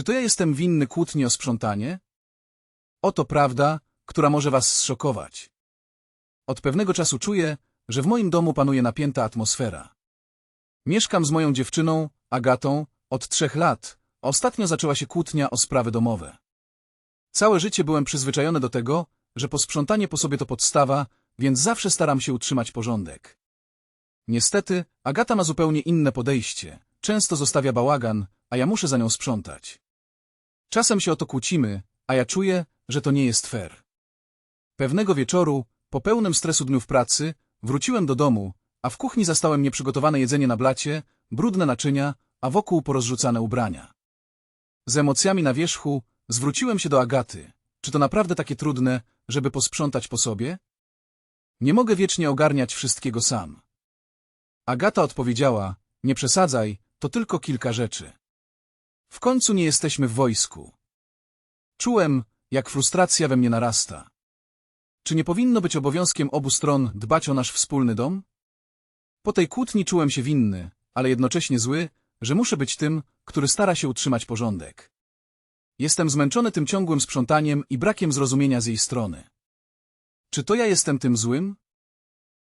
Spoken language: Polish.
Czy to ja jestem winny kłótni o sprzątanie? Oto prawda, która może was zszokować. Od pewnego czasu czuję, że w moim domu panuje napięta atmosfera. Mieszkam z moją dziewczyną, Agatą, od trzech lat. Ostatnio zaczęła się kłótnia o sprawy domowe. Całe życie byłem przyzwyczajony do tego, że posprzątanie po sobie to podstawa, więc zawsze staram się utrzymać porządek. Niestety, Agata ma zupełnie inne podejście. Często zostawia bałagan, a ja muszę za nią sprzątać. Czasem się o to kłócimy, a ja czuję, że to nie jest fair. Pewnego wieczoru, po pełnym stresu dniu w pracy, wróciłem do domu, a w kuchni zastałem nieprzygotowane jedzenie na blacie, brudne naczynia, a wokół porozrzucane ubrania. Z emocjami na wierzchu zwróciłem się do Agaty. Czy to naprawdę takie trudne, żeby posprzątać po sobie? Nie mogę wiecznie ogarniać wszystkiego sam. Agata odpowiedziała, nie przesadzaj, to tylko kilka rzeczy. W końcu nie jesteśmy w wojsku. Czułem, jak frustracja we mnie narasta. Czy nie powinno być obowiązkiem obu stron dbać o nasz wspólny dom? Po tej kłótni czułem się winny, ale jednocześnie zły, że muszę być tym, który stara się utrzymać porządek. Jestem zmęczony tym ciągłym sprzątaniem i brakiem zrozumienia z jej strony. Czy to ja jestem tym złym?